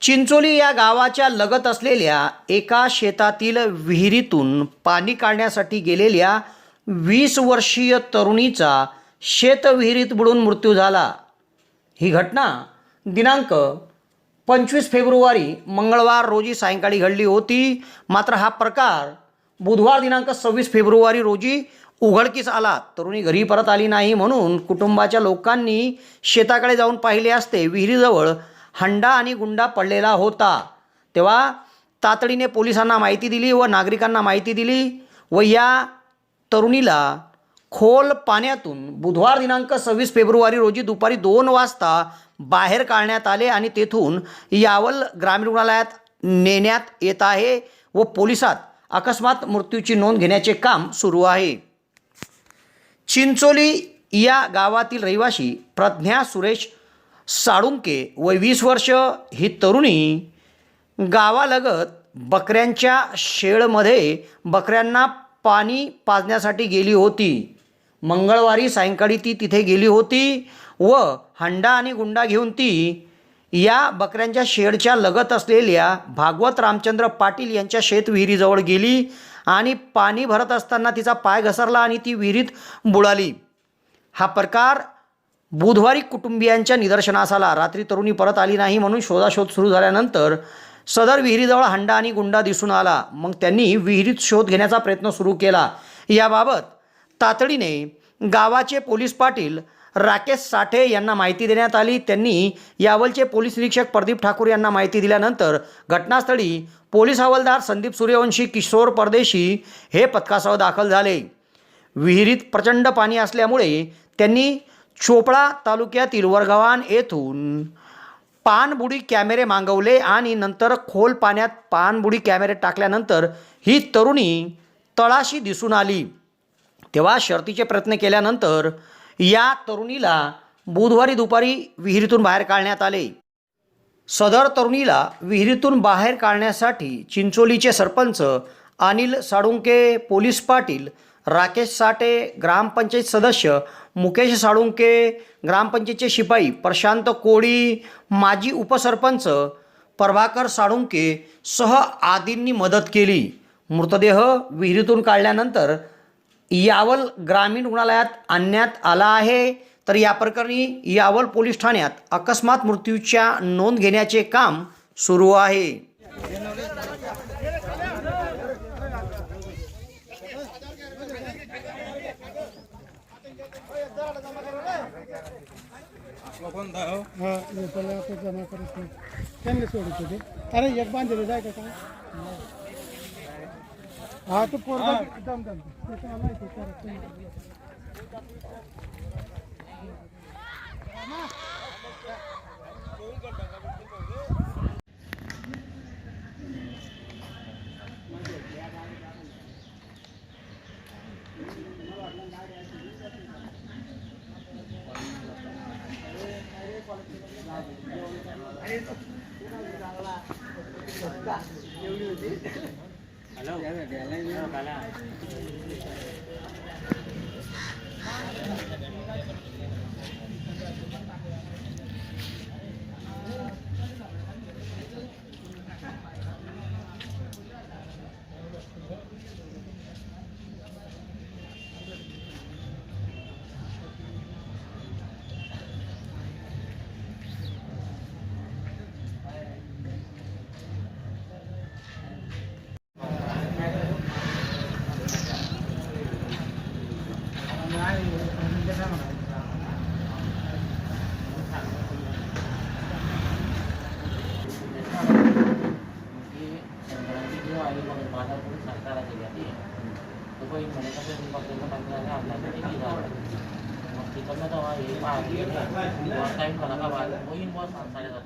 चिंचोली या गावाच्या लगत असलेल्या एका शेतातील विहिरीतून पाणी काढण्यासाठी गेलेल्या वीस वर्षीय तरुणीचा शेतविहिरीत बुडून मृत्यू झाला. ही घटना दिनांक पंचवीस फेब्रुवारी मंगळवार रोजी सायंकाळी घडली होती. मात्र हा प्रकार बुधवार दिनांक सव्वीस फेब्रुवारी रोजी उघडकीस आला. तरुणी घरी परत आली नाही म्हणून कुटुंबाच्या लोकांनी शेताकडे जाऊन पाहिले असते. विहिरीजवळ हंडा आणि गुंडा पडलेला होता. तेव्हा तातडीने पोलिसांना माहिती दिली व नागरिकांना माहिती दिली व या तरुणीला खोल पाण्यातून बुधवार दिनांक सव्वीस फेब्रुवारी रोजी दुपारी दोन वाजता बाहेर काढण्यात आले आणि तेथून यावल ग्रामीण रुग्णालयात नेण्यात येत आहे व पोलिसात अकस्मात मृत्यूची नोंद घेण्याचे काम सुरू आहे. चिंचोली या गावातील रहिवाशी प्रज्ञा सुरेश साळुंके व वीस वर्ष ही तरुणी गावालगत बकऱ्यांच्या शेळमध्ये बकऱ्यांना पाणी पाजण्यासाठी गेली होती. मंगळवारी सायंकाळी ती तिथे गेली होती व हंडा आणि गुंडा घेऊन ती या बकऱ्यांच्या शेडच्या लगत असलेल्या भागवत रामचंद्र पाटील यांच्या शेतविहिरीजवळ गेली आणि पाणी भरत असताना तिचा पाय घसरला आणि ती विहिरीत बुडाली. हा प्रकार बुधवारी कुटुंबियांच्या निदर्शनास आला रात्री तरुणी परत आली नाही म्हणून शोधाशोध सुरू झाल्यानंतर सदर विहिरीजवळ हंडा आणि गुंडा दिसून आला. मग त्यांनी विहिरीत शोध घेण्याचा प्रयत्न सुरू केला. याबाबत तातडीने गावाचे पोलीस पाटील राकेश साठे यांना माहिती देण्यात आली. त्यांनी यावलचे पोलीस निरीक्षक प्रदीप ठाकूर यांना माहिती दिल्यानंतर घटनास्थळी पोलीस हवालदार संदीप सूर्यवंशी किशोर परदेशी हे पथकासह दाखल झाले. विहिरीत प्रचंड पाणी असल्यामुळे त्यांनी चोपडा तालुक्यातील वरगव्हाण येथून पाणबुडी कॅमेरे मागवले आणि नंतर खोल पाण्यात पाणबुडी कॅमेरे टाकल्यानंतर ही तरुणी तळाशी दिसून आली. तेव्हा शर्तीचे प्रयत्न केल्यानंतर या तरुणीला बुधवारी दुपारी विहिरीतून बाहेर काढण्यात आले. सदर तरुणीला विहिरीतून बाहेर काढण्यासाठी चिंचोलीचे सरपंच अनिल साळुंके पोलीस पाटील राकेश साठे ग्रामपंचायत सदस्य मुकेश साळुंके ग्रामपंचायतचे शिपाई प्रशांत कोळी माजी उपसरपंच प्रभाकर साळुंके सह आदींनी मदत केली. मृतदेह विहिरीतून काढल्यानंतर यावल ग्रामीण रुग्णालयात आणण्यात आला आहे. तर या प्रकरणी यावल पोलीस ठाण्यात अकस्मात मृत्यूच्या नोंद घेण्याचे काम सुरू आहे. हा सगळं आता जमा करत नाही. त्यांनी सोडित होते अरे एक बांधलेलं जाय का काय? हा तो पोरगा दम दम त्याचं मला माहिती आहे, Hello. Hello. Makita mo daw ay, paano yun eh. One time pa nakawala. O yun boss, ang talaga.